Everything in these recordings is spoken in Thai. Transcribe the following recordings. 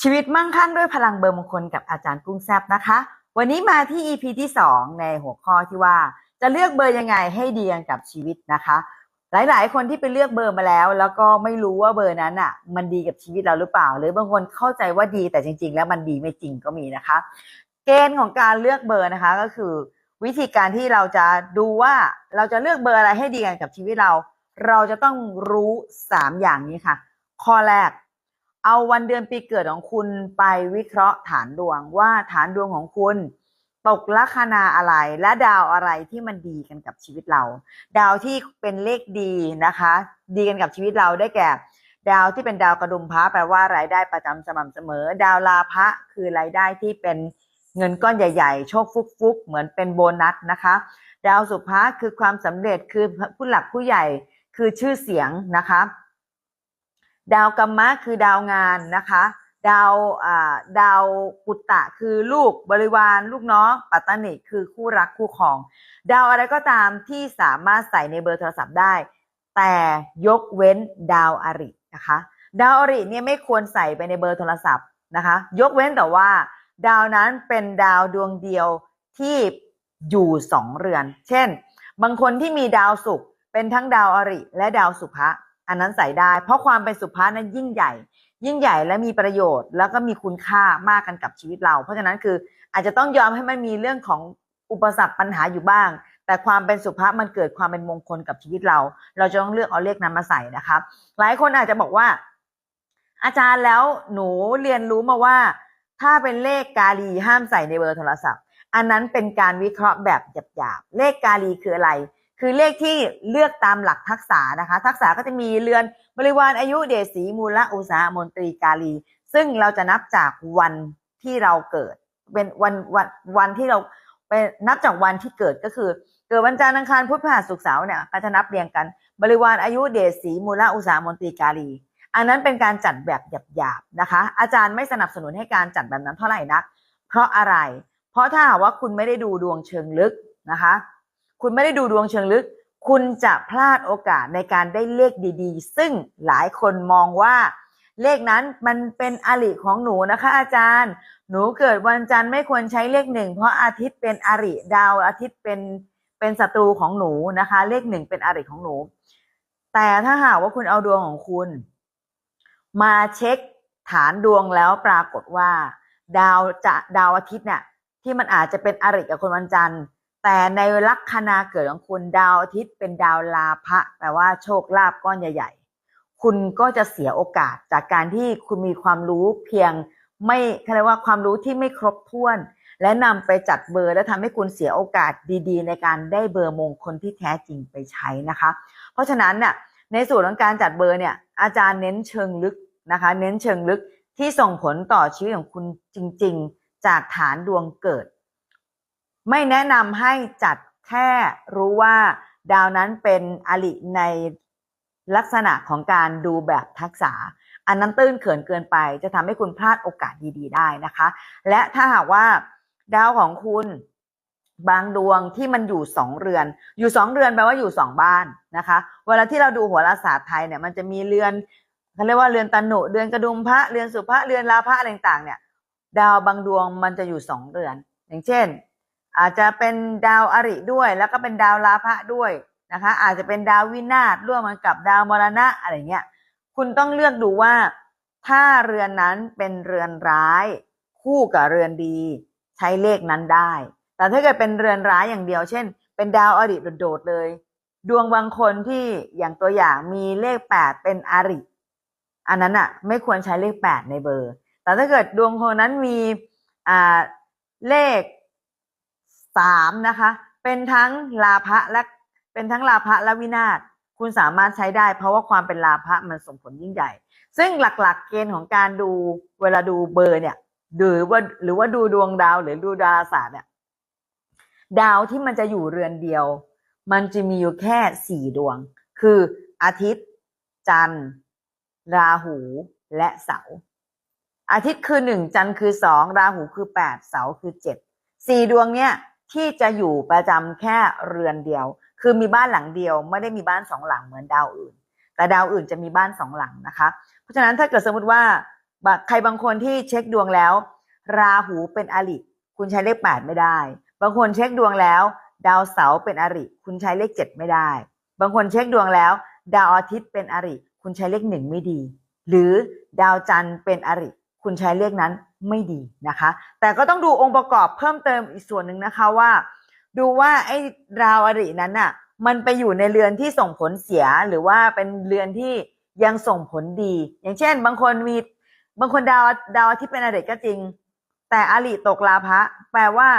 ชีวิตมั่งคั่งด้วยพลังเบอร์มงคลกับอาจารย์กุ้งแซบนะคะ วันนี้มาที่ EP ที่ 2 ในหัวข้อที่ว่า จะเลือกเบอร์ยังไงให้ดีกันกับชีวิตนะคะ หลายๆ คนที่ไปเลือกเบอร์มาแล้ว แล้วก็ไม่รู้ว่าเบอร์นั้นอะ มันดีกับชีวิตเราหรือเปล่า หรือบางคนเข้าใจว่าดีแต่จริง ๆ แล้วมันดีไม่จริงก็มีนะคะ เกณฑ์ของการเลือกเบอร์นะคะก็คือ วิธีการที่เราจะดูว่าเราจะเลือกเบอร์อะไรให้ดีกันกับชีวิตเรา เราจะต้องรู้ 3 อย่างนี้ค่ะ ข้อแรก เอาวันเดือนปีเกิดของคุณไปวิเคราะห์ฐานดวงว่าฐานดวงของคุณ ตกลัคนาอะไรและดาวอะไรที่มันดีกันกับชีวิตเรา ดาวที่เป็นเลขดีนะคะ ดีกันกับชีวิตเราได้แก่ ดาวที่เป็นดาวกระดุมพระแปลว่ารายได้ประจำสม่ำเสมอ ดาวลาภะคือรายได้ที่เป็นเงินก้อนใหญ่ ๆ โชคฟุกๆ เหมือนเป็นโบนัสนะคะ ดาวสุภะคือความสำเร็จคือผู้หลักผู้ใหญ่คือชื่อเสียงนะคะ ดาวกัมมะคือดาวงานนะคะ ดาวอ่าดาวปุตตะคือลูกบริวารลูกน้อง ปัตตานิคือคู่รักคู่ครอง ดาวอะไรก็ตามที่สามารถใส่ในเบอร์โทรศัพท์ได้ แต่ยกเว้นดาวอรินะคะ ดาวอริเนี่ยไม่ควรใส่ไปในเบอร์โทรศัพท์นะคะ ยกเว้นแต่ว่า ดาวนั้นเป็นดาวดวงเดียวที่อยู่สองเรือน เช่น บางคนที่มีดาวศุกร์เป็นทั้งดาวอริ และดาวสุภะ อันนั้นใส่ได้ เพราะความเป็นสุภะนั้นยิ่งใหญ่ ยิ่งใหญ่และมีประโยชน์ แล้วก็มีคุณค่ามากกันกับชีวิตเรา เพราะฉะนั้นคืออาจจะต้องยอมให้มันมีเรื่องของอุปสรรคปัญหาอยู่บ้าง แต่ความเป็นสุภาพมันเกิดความเป็นมงคลกับชีวิตเรา เราจะต้องเลือกเอาเลขนั้นมาใส่นะครับ หลายคนอาจจะบอกว่า อาจารย์แล้วหนูเรียนรู้มาว่า ถ้าเป็นเลขกาลีห้ามใส่ในเบอร์โทรศัพท์ อันนั้นเป็นการวิเคราะห์แบบหยาบๆเลขกาลีคืออะไร คือเลขที่เลือกตามหลักทักษะนะคะ ทักษะก็จะมีเรือนบริวารอายุเดชสีมูลอุตสาหมนตรีกาลี ซึ่งเราจะนับจากวันที่เราเกิด เป็นวันวันวันที่เราไปนับจากวันที่เกิดก็คือ เกิดวันจันทร์อังคารพุธพฤหัสศุกร์เสาร์เนี่ยก็จะนับเรียงกัน บริวารอายุเดชสีมูลอุตสาหมนตรีกาลี อันนั้นเป็นการจัดแบบหยาบๆนะคะ อาจารย์ไม่สนับสนุนให้การจัดแบบนั้นเท่าไหร่นัก เพราะอะไร เพราะถ้าหากว่าคุณไม่ได้ดูดวงเชิงลึกนะคะ คุณไม่ได้ดูดวงเชิงลึก คุณจะพลาดโอกาสในการได้เลขดีๆ ซึ่งหลายคนมองว่า เลขนั้นมันเป็นอริของหนูนะคะ อาจารย์ หนูเกิดวันจันทร์ไม่ควรใช้เลขหนึ่งเพราะอาทิตย์เป็นอริดาวอาทิตย์เป็นเป็นศัตรูของหนูนะคะ เลขหนึ่งเป็นอริของหนู แต่ถ้าหากว่าคุณเอาดวงของคุณ มาเช็คฐานดวงแล้วปรากฏว่า ดาวจะดาวอาทิตย์เนี่ยที่มันอาจจะเป็นอริกับคนวันจันทร์ แต่ในลัคนาเกิดของคุณดาวอาทิตย์เป็นดาวลาภะแปลว่าโชคลาภก้อนใหญ่ ๆ คุณก็จะเสียโอกาสจากการที่คุณมีความรู้เพียงไม่เขาเรียกว่าความรู้ที่ไม่ครบถ้วน และนำไปจัดเบอร์ และทำให้คุณเสียโอกาสดีๆ ในการได้เบอร์มงคลที่แท้จริงไปใช้นะคะ เพราะฉะนั้นเนี่ยในส่วนของการจัดเบอร์เนี่ยอาจารย์เน้นเชิงลึกนะคะ เน้นเชิงลึกที่ส่งผลต่อชีวิตของคุณจริง ๆ จากฐานดวงเกิด ไม่แนะนำให้จัดแค่รู้ว่าดาวนั้นเป็นอลิในลักษณะของการดูแบบทักษะ อันนั้นตื้นเขินเกินไป จะทำให้คุณพลาดโอกาสดีๆ ได้นะคะ และถ้าหากว่าดาวของคุณบางดวงที่มันอยู่สองเรือน อยู่สองเรือนแปลว่าอยู่สองบ้านนะคะ เวลาที่เราดูโหราศาสตร์ไทยเนี่ยมันจะมีเรือนเขาเรียกว่าเรือนตนุเรือนกระดุมพระเรือนสุภะเรือนลาภะอะไรต่างๆเนี่ย ดาวบางดวงมันจะอยู่สองเรือน อย่างเช่น อาจจะเป็นดาวอริด้วย แล้วก็เป็นดาวลาภะด้วยนะคะ อาจจะเป็นดาววินาศร่วมกันกับดาวมรณะอะไรเงี้ยคุณต้องเลือกดูว่า ถ้าเรือนนั้นเป็นเรือนร้าย คู่กับเรือนดี ใช้เลขนั้นได้ แต่ถ้าเกิดเป็นเรือนร้ายอย่างเดียว เช่น เป็นดาวอริโดดๆเลย ดวงบางคนที่อย่างตัวอย่างมีเลขแปดเป็นอริอันนั้นอะไม่ควรใช้เลขแปดในเบอร์ แต่ถ้าเกิดดวงคนนั้นมีอ่าเลข สามนะคะ เป็นทั้งลาภะและเป็นทั้งลาภะและวินาศคุณสามารถใช้ได้ เพราะว่าความเป็นลาภะมันส่งผลยิ่งใหญ่ ซึ่งหลักๆ เกณฑ์ของการดูเวลาดูเบอร์เนี่ยหรือว่าหรือว่าดูดวงดาวหรือดูดาราศาสตร์เนี่ยดาวที่มันจะอยู่เรือนเดียว มันจะมีอยู่แค่สี่ดวง คืออาทิตย์ จันทร์ ราหูและเสาร์อาทิตย์คือหนึ่งจันทร์คือสองราหูคือแปดเสาร์คือเจ็ดสี่ดวงเนี่ย ที่จะอยู่ประจำแค่เรือนเดียว คือมีบ้านหลังเดียว ไม่ได้มีบ้านสองหลังเหมือนดาวอื่น แต่ดาวอื่นจะมีบ้านสองหลังนะคะ เพราะฉะนั้นถ้าเกิดสมมติว่าใครบางคนที่เช็คดวงแล้ว ราหูเป็นอริคุณใช้เลขแปดไม่ได้ บางคนเช็คดวงแล้ว ดาวเสาร์เป็นอริ คุณใช้เลขเจ็ดไม่ได้ บางคนเช็คดวงแล้ว ดาวอาทิตย์เป็นอริ คุณใช้เลขหนึ่งไม่ดี หรือดาวจันทร์เป็นอริ คุณใช้เลขนั้น ไม่ดีนะคะ แต่ก็ต้องดูองค์ประกอบเพิ่มเติมอีกส่วนหนึ่งนะคะว่า ดูว่าไอ้ดาวอรินั้นน่ะ มันไปอยู่ในเรือนที่ส่งผลเสียหรือว่าเป็นเรือนที่ยังส่งผลดี อย่างเช่น บางคนมีบางคนดาวดาวทิตย์เป็นอริก็จริง แต่อริตกลาภะแปลว่า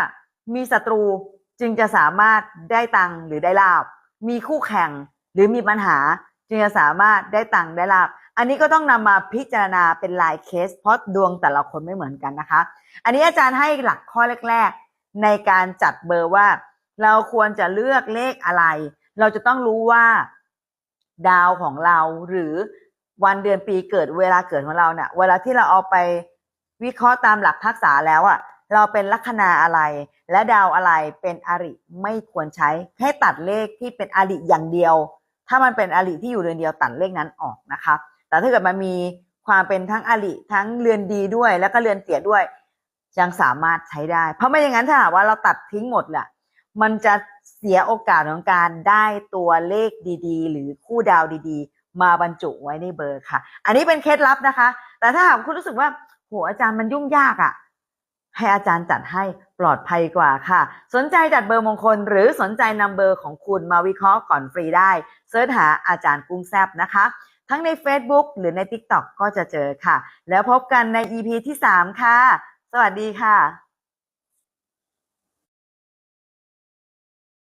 มีศัตรูจึงจะสามารถได้ตังหรือได้ลาบมีคู่แข่งหรือมีปัญหา จึงจะสามารถได้ตังได้ลาบ อันนี้ก็ต้องนำมาพิจารณาเป็นรายเคส เพราะดวงแต่ละคนไม่เหมือนกันนะคะ อันนี้อาจารย์ให้หลักข้อแรก ๆ ในการจัดเบอร์ว่า เราควรจะเลือกเลขอะไร เราจะต้องรู้ว่า ดาวของเราหรือวันเดือนปีเกิดเวลาเกิดของเราเนี่ยเวลาที่เราเอาไปวิเคราะห์ตามหลักทักษะแล้วอะ่ะเราเป็นลัคนาอะไร และดาวอะไรเป็นอริไม่ควรใช้ให้ตัดเลขที่เป็นอริอย่างเดียว ถ้ามันเป็นอริที่อยู่เรือนเดียวตัดเลขนั้นออกนะคะ แต่ถ้าเกิดมันมีความเป็นทั้งอริทั้งเรือนดีด้วย แล้วก็เรือนเสียด้วย ยังสามารถใช้ได้ เพราะไม่อย่างนั้นถ้าหากว่าเราตัดทิ้งหมดแหละมันจะเสียโอกาสของการได้ตัวเลขดีๆ หรือคู่ดาวดีๆ มาบรรจุไว้ในเบอร์ค่ะ อันนี้เป็นเคล็ดลับนะคะ แต่ถ้าหากคุณรู้สึกว่าโหอาจารย์มันยุ่งยากอะ่ะให้อาจารย์จัดให้ปลอดภัยกว่าค่ะ สนใจจัดเบอร์มงคล หรือสนใจนำเบอร์ของคุณมาวิเคราะห์ก่อนฟรีได้ เสิร์ชหาอาจารย์กุ้งแซบนะคะ ทั้งใน Facebook หรือใน TikTok ก็จะเจอค่ะ แล้วพบกันใน EP ที่ 3 ค่ะ สวัสดีค่ะ